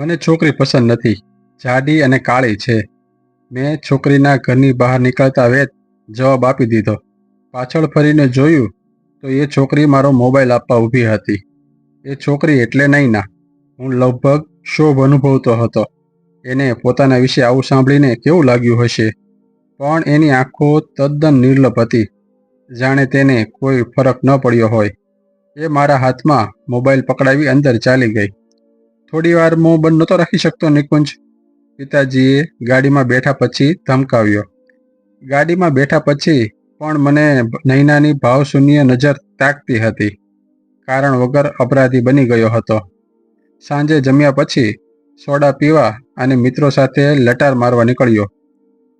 મને છોકરી પસંદ નથી. જાડી અને કાળી છે. મેં છોકરીના ઘરની બહાર નીકળતા વેત જવાબ આપી દીધો. પાછળ ફરીને જોયું તો એ છોકરી મારો મોબાઈલ આપવા ઊભી હતી. એ છોકરી એટલે નહીં ના. હું લગભગ શોભ અનુભવતો હતો. એને પોતાના વિશે આવું સાંભળીને કેવું લાગ્યું હશે? પણ એની આંખો તદ્દન નિર્લભ હતી. જાણે તેને કોઈ ફરક ન પડ્યો હોય. એ મારા હાથમાં મોબાઈલ પકડાવી અંદર ચાલી ગઈ. થોડી વાર મોં બંધ નહોતો રાખી શકતો નિકુંજ. પિતાજીએ ગાડીમાં બેઠા પછી ધમકાવ્યો. ગાડીમાં બેઠા પછી પણ મને નૈનાની ભાવશૂન્ય નજર તાકતી હતી. કારણ વગર અપરાધી બની ગયો હતો. સાંજે જમ્યા પછી સોડા પીવા અને મિત્રો સાથે લટાર મારવા નીકળ્યો.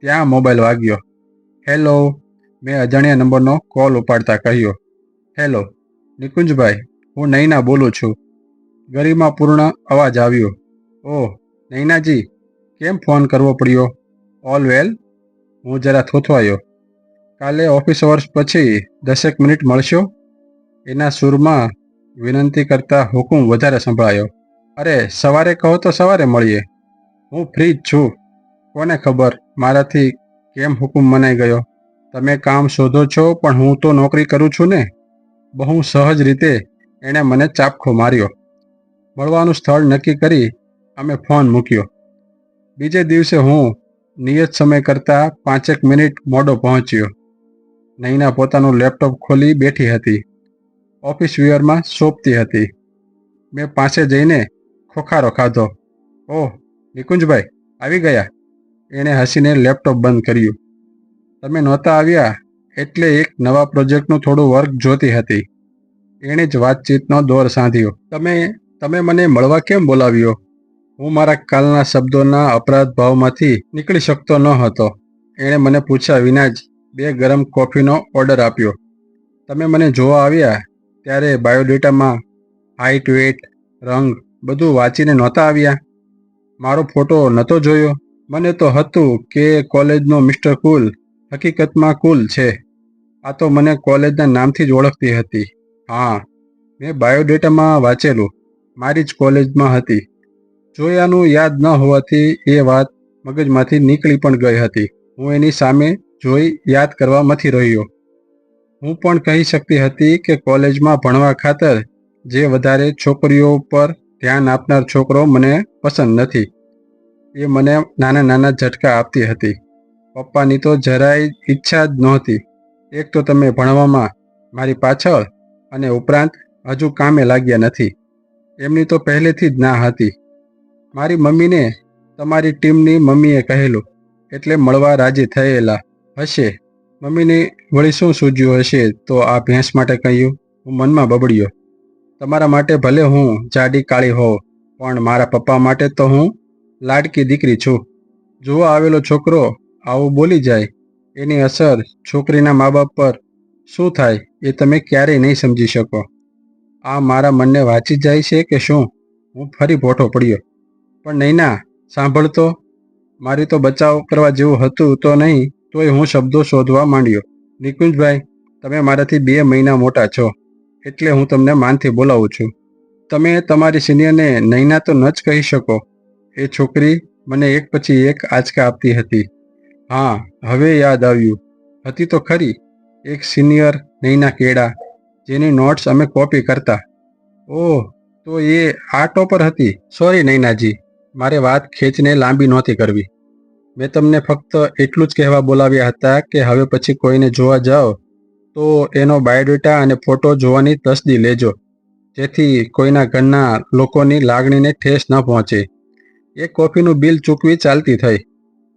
ત્યાં મોબાઈલ વાગ્યો. હેલો. મેં અજાણ્યા નંબરનો કોલ ઉપાડતા કહ્યો. હેલો. નિકુંજભાઈ, હું નૈના બોલું છું. ગરિમાપૂર્ણ અવાજ આવ્યો. ઓહ, નૈનાજી, કેમ ફોન કરવો પડ્યો? ઓલ વેલ હું જરા થોથવાયો. કાલે ઓફિસ અવર્સ પછી દસેક મિનિટ મળશો? એના સૂરમાં વિનંતી કરતા હુકુમ વધારે સંભળાયો. અરે, સવારે કહો તો સવારે મળીએ. હું ફ્રી જ છું. કોને ખબર મારાથી કેમ હુકુમ મનાઈ ગયો? તમે કામ શોધો છો, પણ હું તો નોકરી કરું છું ને. બહુ સહજ રીતે એણે મને ચાપખો માર્યો. મળવાનું સ્થળ નક્કી કરી અમે ફોન મૂક્યો. બીજે દિવસે હું નિયત સમય કરતાં પાંચેક મિનિટ મોડો પહોંચ્યો. નૈના પોતાનું લેપટોપ ખોલી બેઠી હતી. ઓફિસ વિયરમાં સોંપતી હતી. મેં પાસે જઈને ખોખારો ખાધો. ઓહ, નિકુંજભાઈ, આવી ગયા. એણે હસીને લેપટોપ બંધ કર્યું. તમે નહોતા આવ્યા એટલે એક નવા પ્રોજેક્ટનું થોડું વર્ક જોતી હતી. એણે જ વાતચીતનો દોર સાંધ્યો. તમે તમે મને મળવા કેમ બોલાવ્યો? હું મારા કાલના શબ્દોના અપરાધ ભાવમાંથી નીકળી શકતો ન હતો. એણે મને પૂછ્યા વિના જ બે ગરમ કોફીનો ઓર્ડર આપ્યો. તમે મને જોવા આવ્યા ત્યારે બાયોડેટામાં હાઇટ વેટ રંગ બધું વાંચીને નહોતા આવ્યા. મારો ફોટો નહોતો જોયો. મને તો હતું કે કોલેજનો મિસ્ટર કુલ હકીકતમાં કુલ છે. આ તો મને કોલેજના નામથી જ ઓળખતી હતી. હા, મેં બાયોડેટામાં વાંચેલું. મારી જ કોલેજમાં હતી. જોયાનું યાદ ન હોવાથી એ વાત મગજમાંથી નીકળી પણ ગઈ હતી. હું એની સામે જોઈ યાદ કરવા મથી રહ્યો. હું પણ કહી શકતી હતી કે કોલેજમાં ભણવા ખાતર જે વધારે છોકરીઓ પર ધ્યાન આપનાર છોકરો મને પસંદ નથી. એ મને નાના નાના ઝટકા આપતી હતી. પપ્પાની તો જરાય ઈચ્છા જ નહોતી. એક તો તમે ભણવામાં મારી પાછળ અને ઉપરાંત હજુ કામે લાગ્યા નથી. એમની તો પહેલેથી જ ના હતી. મારી મમ્મીને તમારી ટીમની મમ્મીએ કહેલું, એટલે મળવા રાજી થયેલા હશે. મમ્મીને વળી શું સૂજ્યું હશે તો આ ભેંસ માટે કહ્યું, હું મનમાં બબડ્યો. તમારા માટે ભલે હું જાડી કાળી હોઉં, પણ મારા પપ્પા માટે તો હું લાડકી દીકરી છું. જોવા આવેલો છોકરો આવું બોલી જાય, એની અસર છોકરીના મા બાપ પર શું થાય એ તમે ક્યારેય નહીં સમજી શકો. આ મારા મનને વાંચી જાય છે કે શું? હું ફરી ભોઠો પડ્યો. પણ નૈના સાંભળતો મારી તો બચાવ કરવા જેવું હતું તો નહીં, તોય હું શબ્દો શોધવા માંડ્યો. નિકુંજભાઈ, તમે મારાથી બે મહિના મોટા છો, એટલે હું તમને માનથી બોલાવું છું. તમે તમારી સિનિયરને નૈના તો ન જ કહી શકો. એ છોકરી મને એક પછી એક આંચકા આપતી હતી. હા, હવે યાદ આવ્યું. હતી તો ખરી. એક સિનિયર નૈના કેળા જેની નોટ્સ અમે કોપી કરતા. ઓહ, તો એ આ ટોપર હતી. સોરી નૈનાજી, મારે વાત ખેંચને લાંબી નહોતી કરવી. મેં તમને ફક્ત એટલું જ કહેવા બોલાવ્યા હતા કે હવે પછી કોઈને જોવા જાઓ, તો એનો બાયોડેટા અને ફોટો જોવાની તસદી લેજો. જેથી કોઈના ઘરના લોકોની લાગણીને ઠેસ ન પહોંચે. એ કોફીનું બિલ ચૂકવી ચાલતી થઈ.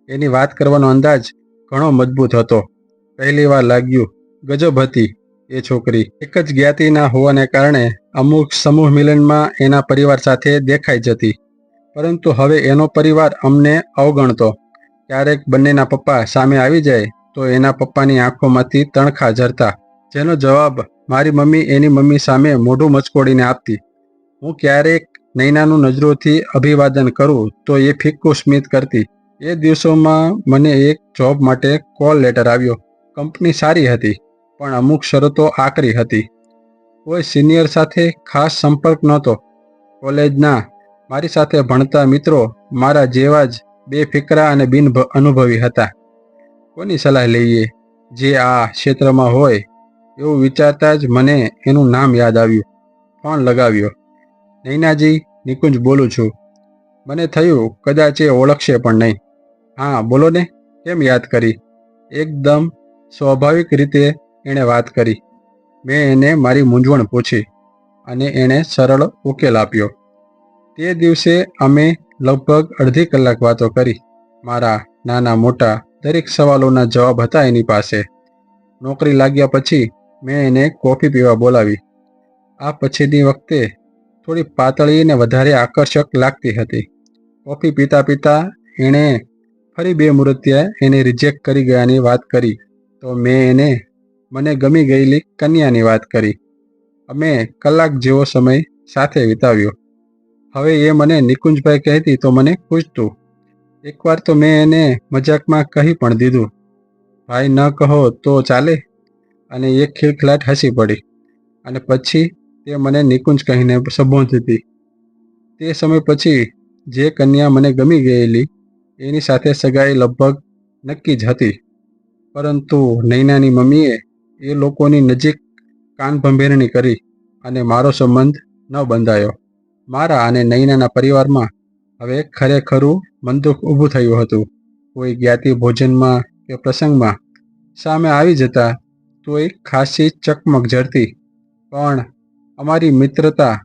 એની વાત કરવાનો અંદાજ ઘણો મજબૂત હતો. પહેલી વાર લાગ્યું, ગજબ હતી. એ છોકરી એક જ જ્ઞાતિના હોવાને કારણે અમુક સમૂહ મિલનમાં એના પરિવાર સાથે દેખાઈ જતી. પરંતુ હવે એનો પરિવાર અમને અવગણતો. ક્યારેક બંનેના પપ્પા સામે આવી જાય તો એના પપ્પાની આંખોમાંથી તણખા ઝરતા. જેનો જવાબ મારી મમ્મી એની મમ્મી સામે મોઢું મચકોડીને આપતી. હું ક્યારેક નૈનાનું નજરોથી અભિવાદન કરું તો એ ફિક્કુ સ્મિત કરતી. એ દિવસોમાં મને એક જોબ માટે કોલ લેટર આવ્યો. કંપની સારી હતી. પણ અમુક શરતો આકરી હતી. કોઈ સિનિયર સાથે ખાસ સંપર્ક નહોતો. કોલેજના મારી સાથે ભણતા મિત્રો મારા જેવા જ બે ફિકરા અને બિન અનુભવી હતા. કોની સલાહ લઈએ? જે આ ક્ષેત્રમાં હોય એવું વિચારતા જ મને એનું નામ યાદ આવ્યું. ફોન લગાવ્યો. નૈનાજી, નિકુંજ બોલું છું. મને થયું કદાચ એ ઓળખશે પણ નહીં. હા, બોલો ને. કેમ યાદ કરી? એકદમ સ્વાભાવિક રીતે એણે વાત કરી. મેં એને મારી મૂંઝવણ પૂછી અને એણે સરળ ઉકેલ આપ્યો. તે દિવસે અમે લગભગ અડધી કલાક વાતો કરી. મારા નાના મોટા દરેક સવાલોના જવાબ હતા એની પાસે. નોકરી લાગ્યા પછી મેં એને કોફી પીવા બોલાવી. આ પછીની વખતે થોડી પાતળી અને વધારે આકર્ષક લાગતી હતી. કોફી પીતા પીતા એણે ફરી બે મૂર્તિએ એને રિજેક્ટ કરી ગયાની વાત કરી. તો મેં એને મને ગમી ગયેલી કન્યાની વાત કરી. અમે કલાક જેવો સમય સાથે વિતાવ્યો. હવે એ મને નિકુંજભાઈ કહેતી તો મને પૂછતું એકવાર તો મેં એને મજાકમાં કહી પણ દીધું. ભાઈ, ન કહો તો ચાલે. અને એક ખિલખિલાટ હસી પડી. અને પછી તે મને નિકુંજ કહીને સંબોધતી તે સમય પછી જે કન્યા મને ગમી ગયેલી, એની સાથે સગાઈ લગભગ નક્કી જ હતી. પરંતુ નૈનાની મમ્મીએ એ લોકોની નજીક કાન ભંભેરણી કરી અને મારો સંબંધ ન બંધાયો. મારા અને નૈનાના પરિવારમાં હવે ખરેખરું મનદુખ ઊભું થયું હતું. કોઈ જ્ઞાતિ ભોજનમાં કે પ્રસંગમાં સામે આવી જતા તોય ખાસી ચકમક ઝરતી પણ અમારી મિત્રતા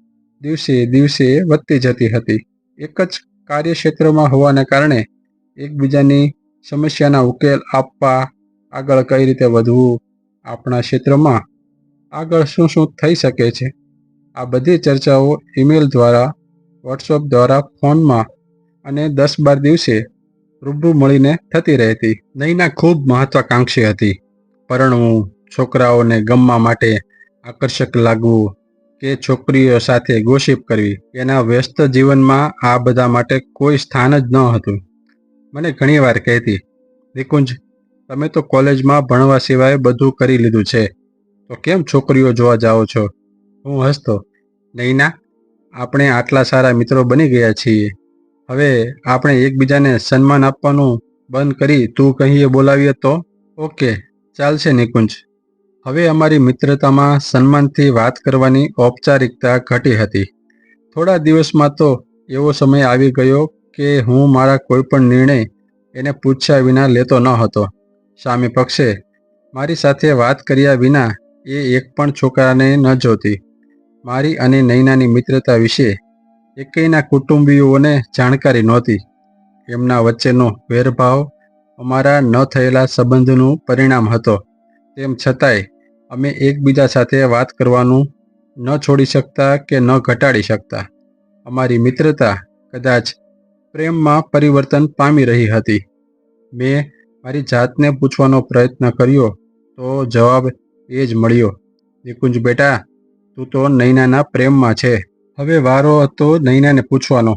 દિવસે દિવસે વધતી જતી હતી. એક જ કાર્યક્ષેત્રમાં હોવાને કારણે એકબીજાની સમસ્યાના ઉકેલ આપવા આગળ કઈ રીતે વધવું આપણા ક્ષેત્રમાં આગળ શું શું થઈ શકે છે? આ બધી ચર્ચાઓ ઈમેલ દ્વારા, વોટ્સઅપ દ્વારા, ફોનમાં અને દસ બાર દિવસે રૂબરૂ મળીને થતી રહેતી. નૈના ખૂબ મહત્વાકાંક્ષી હતી. પરણવું, છોકરાઓને ગમવા માટે આકર્ષક લાગવું કે છોકરીઓ સાથે ગોશિપ કરવી એના વ્યસ્ત જીવનમાં આ બધા માટે કોઈ સ્થાન જ ન હતું. મને ઘણીવાર કહેતી, નિકુંજ તમે તો કોલેજમાં ભણવા સિવાય બધું કરી લીધું છે. તો કેમ છોકરીઓ જોવા જાઓ છો? હું હસતો. નૈના, આપણે આટલા સારા મિત્રો બની ગયા છીએ. હવે આપણે એકબીજાને સન્માન આપવાનું બંધ કરી તું કહીએ બોલાવીએ તો? ઓકે, ચાલશે નિકુંજ. હવે અમારી મિત્રતામાં સન્માનથી વાત કરવાની ઔપચારિકતા ઘટી હતી. થોડા દિવસમાં તો એવો સમય આવી ગયો કે હું મારા કોઈપણ નિર્ણય એને પૂછ્યા વિના લેતો ન હતો. સામે પક્ષે મારી સાથે વાત કર્યા વિના એ એક પણ છોકરાને ન જોતી. મારી અને નૈનાની મિત્રતા વિશે એકેયના કુટુંબીઓને જાણકારી નહોતી. એમના વચ્ચેનો વેરભાવ અમારા ન થયેલા સંબંધનું પરિણામ હતો. તેમ છતાંય અમે એકબીજા સાથે વાત કરવાનું ન છોડી શકતા કે ન ઘટાડી શકતા. અમારી મિત્રતા કદાચ પ્રેમમાં પરિવર્તન પામી રહી હતી. મેં મારી જાતને પૂછવાનો પ્રયત્ન કર્યો તો જવાબ એ જ મળ્યો, નિકુંજ બેટા, તું તો નૈનાના પ્રેમમાં છે. હવે વારો હતો નૈનાને પૂછવાનો.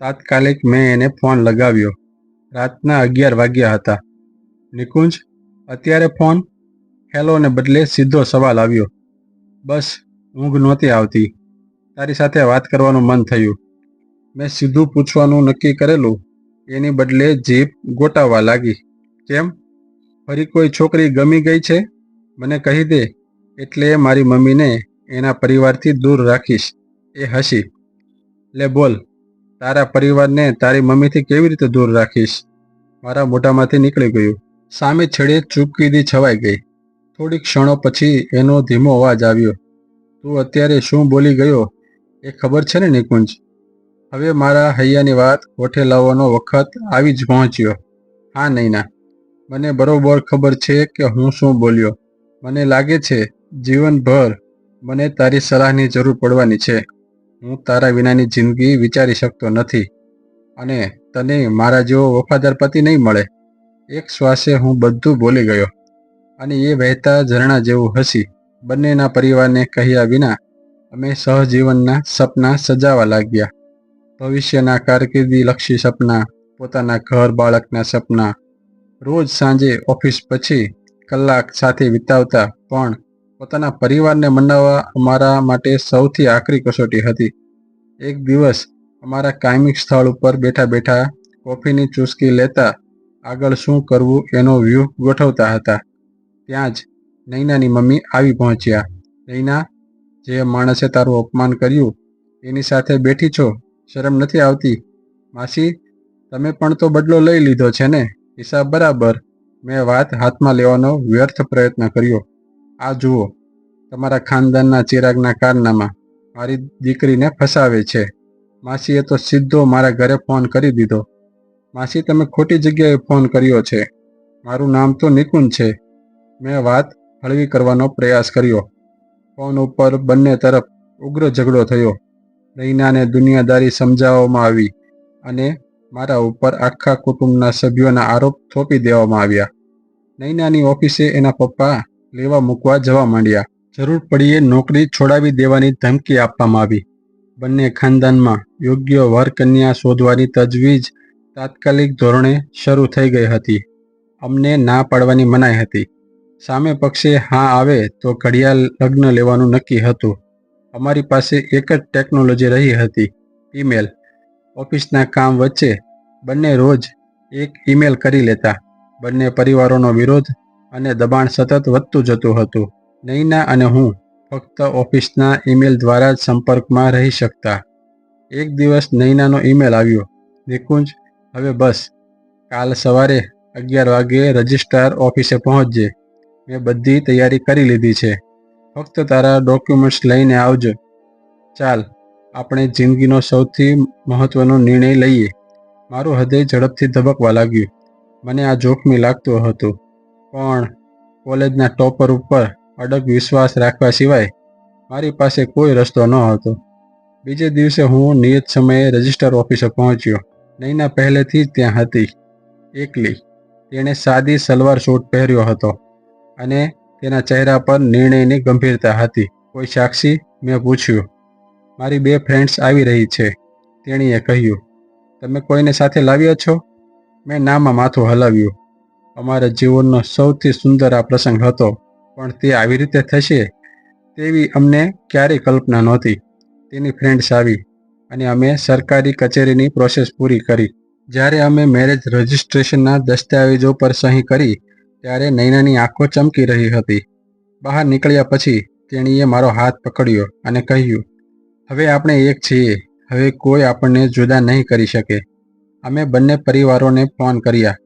તાત્કાલિક મેં એને ફોન લગાવ્યો. રાતના અગિયાર વાગ્યા હતા. નિકુંજ, અત્યારે ફોન? હેલોને બદલે સીધો સવાલ આવ્યો. બસ, ઊંઘ નહોતી આવતી. તારી સાથે વાત કરવાનું મન થયું. મેં સીધું પૂછવાનું નક્કી કરેલું. એની બદલે જીપ ગોટાવવા લાગી. કેમ ફરી કોઈ છોકરી ગમી ગઈ છે? મને કહી દે, એટલે મારી મમ્મીને એના પરિવારથી દૂર રાખીશ. એ હસી. લે બોલ, તારા પરિવારને તારી મમ્મીથી કેવી રીતે દૂર રાખીશ? મારા મોઢામાંથી નીકળી ગયું. સામે છેડે ચૂપકીદી છવાઈ ગઈ. થોડી ક્ષણો પછી એનો ધીમો અવાજ આવ્યો. તું અત્યારે શું બોલી ગયો? એ ખબર છે ને નિકુંજ? હવે મારા હૈયાની વાત હોઠે લાવવાનો વખત આવી જ પહોંચ્યો. હા, નૈના. મને બરોબર ખબર છે કે હું શું બોલ્યો. મને લાગે છે, જીવનભર મને તારી સલાહની જરૂર પડવાની છે. હું તારા વિનાની જિંદગી વિચારી શકતો નથી અને તને મારા જેવો વફાદાર પતિ નહીં મળે. એક શ્વાસે હું બધું બોલી ગયો અને એ વહેતા ઝરણા જેવું હસી બંનેના પરિવારને કહ્યા વિના અમે સહજીવનના સપના સજાવા લાગ્યા. ભવિષ્યના કારકિર્દી લક્ષી સપના, પોતાના ઘર બાળકના સપના રોજ સાંજે ઓફિસ પછી કલાક સાથે વિતાવતા પણ પોતાના પરિવારને મનાવવા અમારા માટે સૌથી આકરી કસોટી હતી. એક દિવસ અમારા કાયમિક સ્થળ ઉપર બેઠા બેઠા કોફીની ચૂસકી લેતા આગળ શું કરવું એનો વ્યૂહ ગોઠવતા હતા. ત્યાં જ નૈનાની મમ્મી આવી પહોંચ્યા. નૈના, જે માણસે તારું અપમાન કર્યું, એની સાથે બેઠી છો? શરમ નથી આવતી? માસી, તમે પણ તો બદલો લઈ લીધો છે ને? હિસાબ બરાબર મેં વાત હાથમાં લેવાનો વ્યર્થ પ્રયત્ન કર્યો. આ જુઓ, તમારા ખાનદાનના ચિરાગના કારનામાં મારી દીકરીને ફસાવે છે. માસીએ તો સીધો મારા ઘરે ફોન કરી દીધો. માસી, તમે ખોટી જગ્યાએ ફોન કર્યો છે. મારું નામ તો નિકુંજ છે. મેં વાત હળવી કરવાનો પ્રયાસ કર્યો. ફોન ઉપર બંને તરફ ઉગ્ર ઝઘડો થયો. નૈનાને દુનિયાદારી સમજાવવામાં આવી અને મારા ઉપર આખા કુટુંબના સભ્યોના આરોપ થોપી દેવામાં આવ્યા. નૈનાની ઓફિસે એના પપ્પા લેવા મૂકવા જવા માંડ્યા. જરૂર પડીએ નોકરી છોડાવી દેવાની ધમકી આપવામાં આવી. બંને ખાનદાનમાં યોગ્ય વર કન્યા શોધવાની તજવીજ તાત્કાલિક ધોરણે શરૂ થઈ ગઈ હતી. અમને ના પાડવાની મનાઈ હતી. સામે પક્ષે હા આવે તો ઘડિયાળ લગ્ન લેવાનું નક્કી હતું. અમારી પાસે એક જ ટેકનોલોજી રહી હતી. ઈમેલ ઓફિસના કામ વચ્ચે બંને રોજ એક ઈમેલ કરી લેતા. બંને પરિવારોનો વિરોધ અને દબાણ સતત વધતું જતું હતું. નૈના અને હું ફક્ત ઓફિસના ઈમેલ દ્વારા જ સંપર્કમાં રહી શકતા. એક દિવસ નૈનાનો ઈમેલ આવ્યો. નિકુંજ, હવે બસ. કાલ સવારે અગિયાર વાગ્યે રજિસ્ટ્રાર ઓફિસે પહોંચજે. મેં બધી તૈયારી કરી લીધી છે. ફક્ત તારા ડોક્યુમેન્ટ્સ લઈને આવજો. ચાલ. આપણે જિંદગીનો સૌથી મહત્વનો નિર્ણય લઈએ. મારું હૃદય ઝડપથી ધબકવા લાગ્યું. મને આ જોખમી લાગતું હતું. પણ કોલેજના ટોપર ઉપર અડગ વિશ્વાસ રાખવા સિવાય મારી પાસે કોઈ રસ્તો ન હતો. બીજે દિવસે હું નિયત સમયે રજિસ્ટર ઓફિસે પહોંચ્યો. નૈના પહેલેથી જ ત્યાં હતી. એકલી. તેણે સાદી સલવાર સૂટ પહેર્યો હતો અને તેના ચહેરા પર નિર્ણયની ગંભીરતા હતી. કોઈ સાક્ષી? મેં પૂછ્યું. મારી બે ફ્રેન્ડ્સ આવી રહી છે, તેણીએ કહ્યું, તમે કોઈને સાથે લાવ્યા છો? મેં નામાં માથું હલાવ્યું. અમારા જીવનનો સૌથી સુંદર આ પ્રસંગ હતો, પણ તે આવી રીતે થશે તેવી અમને ક્યારેય કલ્પના નહોતી. તેની ફ્રેન્ડ્સ આવી અને અમે સરકારી કચેરીની પ્રોસેસ પૂરી કરી. જ્યારે અમે મેરેજ રજિસ્ટ્રેશનના દસ્તાવેજો પર સહી કરી, ત્યારે નૈનાની આંખો ચમકી રહી હતી. બહાર નીકળ્યા પછી તેણીએ મારો હાથ પકડ્યો અને કહ્યું હવે આપણે એક છીએ. હવે કોઈ આપણને જુદા નહીં કરી શકે. અમે બંને પરિવારોને ફોન કર્યા.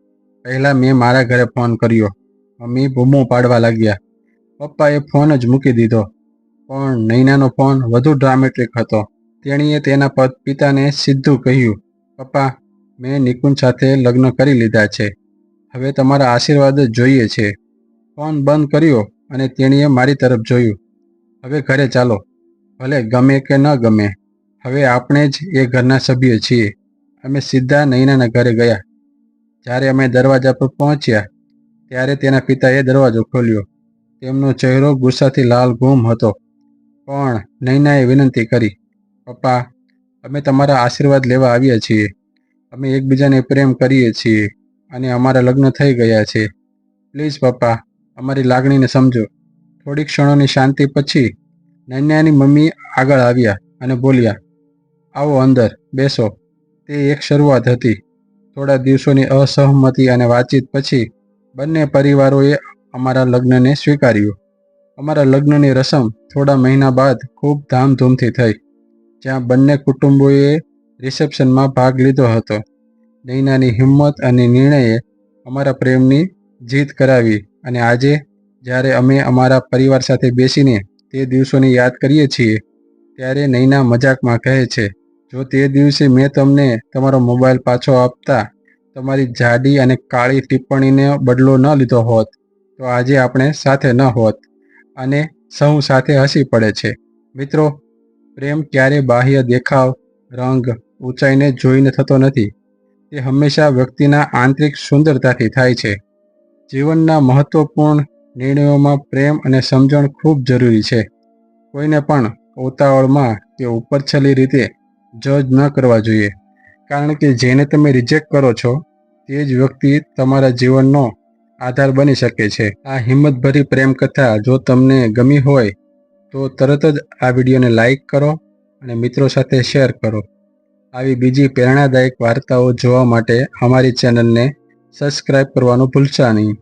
પહેલાં મેં મારા ઘરે ફોન કર્યો. મમ્મી બૂમો પાડવા લાગ્યા. પપ્પાએ ફોન જ મૂકી દીધો. પણ નૈનાનો ફોન વધુ ડ્રામેટિક હતો. તેણીએ તેના પદ પિતાને સીધું કહ્યું, પપ્પા, મેં નિકુંજ સાથે લગ્ન કરી લીધા છે. હવે તમારા આશીર્વાદ જ જોઈએ છે. ફોન બંધ કર્યો અને તેણીએ મારી તરફ જોયું. હવે ઘરે ચાલો. ભલે ગમે કે ન ગમે, હવે આપણે જ એ ઘરના સભ્ય છીએ. અમે સીધા નૈનાના ઘરે ગયા. જ્યારે અમે દરવાજા પર પહોંચ્યા, ત્યારે તેના પિતાએ દરવાજો ખોલ્યો. તેમનો ચહેરો ગુસ્સાથી લાલ ગુમ હતો. પણ નૈનાએ વિનંતી કરી, પપ્પા, અમે તમારા આશીર્વાદ લેવા આવ્યા છીએ. અમે એકબીજાને પ્રેમ કરીએ છીએ અને અમારા લગ્ન થઈ ગયા છે. પ્લીઝ પપ્પા, અમારી લાગણીને સમજો. થોડી ક્ષણોની શાંતિ પછી નૈનાની મમ્મી આગળ આવ્યા અને બોલ્યા, આવો અંદર, બેસો. તે એક શરૂઆત હતી. થોડા દિવસોની અસહમતિ અને વાતચીત પછી બંને પરિવારોએ અમારા લગ્નને સ્વીકાર્યું. અમારા લગ્નની રસમ થોડા મહિના બાદ ખૂબ ધામધૂમથી થઈ, જ્યાં બંને કુટુંબોએ રિસેપ્શનમાં ભાગ લીધો હતો. નૈનાની હિંમત અને નિર્ણયે અમારા પ્રેમની જીત કરાવી અને આજે જ્યારે અમે અમારા પરિવાર સાથે બેસીને તે દિવસોને યાદ કરીએ છીએ, ત્યારે નૈના મજાકમાં કહે છે, જો તે દિવસે મેં તમને તમારો મોબાઈલ પાછો આપતા, તમારી જાડી અને કાળી ટિપ્પણીને બદલો ન લીધો હોત, તો આજે આપણે સાથે ન હોત અને સૌ સાથે હસી પડે છે. મિત્રો, પ્રેમ ક્યારે બાહ્ય દેખાવ, રંગ ઊંચાઈને જોઈને થતો નથી. તે હંમેશા વ્યક્તિના આંતરિક સુંદરતાથી થાય છે. જીવનના મહત્વપૂર્ણ નિર્ણયોમાં પ્રેમ અને સમજણ ખૂબ જરૂરી છે. કોઈને પણ ઉતાવળમાં કે ઉપરછલી રીતે જજ ન કરવા જોઈએ. કારણ કે જેને તમે રિજેક્ટ કરો છો, તે જ વ્યક્તિ તમારા જીવનનો આધાર બની શકે છે. આ હિંમતભરી પ્રેમ કથા જો તમને ગમી હોય, તો તરત જ આ વિડીયોને લાઈક કરો અને મિત્રો સાથે શેર કરો. આવી બીજી પ્રેરણાદાયક વાર્તાઓ જોવા માટે અમારી ચેનલને સબસ્ક્રાઈબ કરવાનું ભૂલશા નહીં.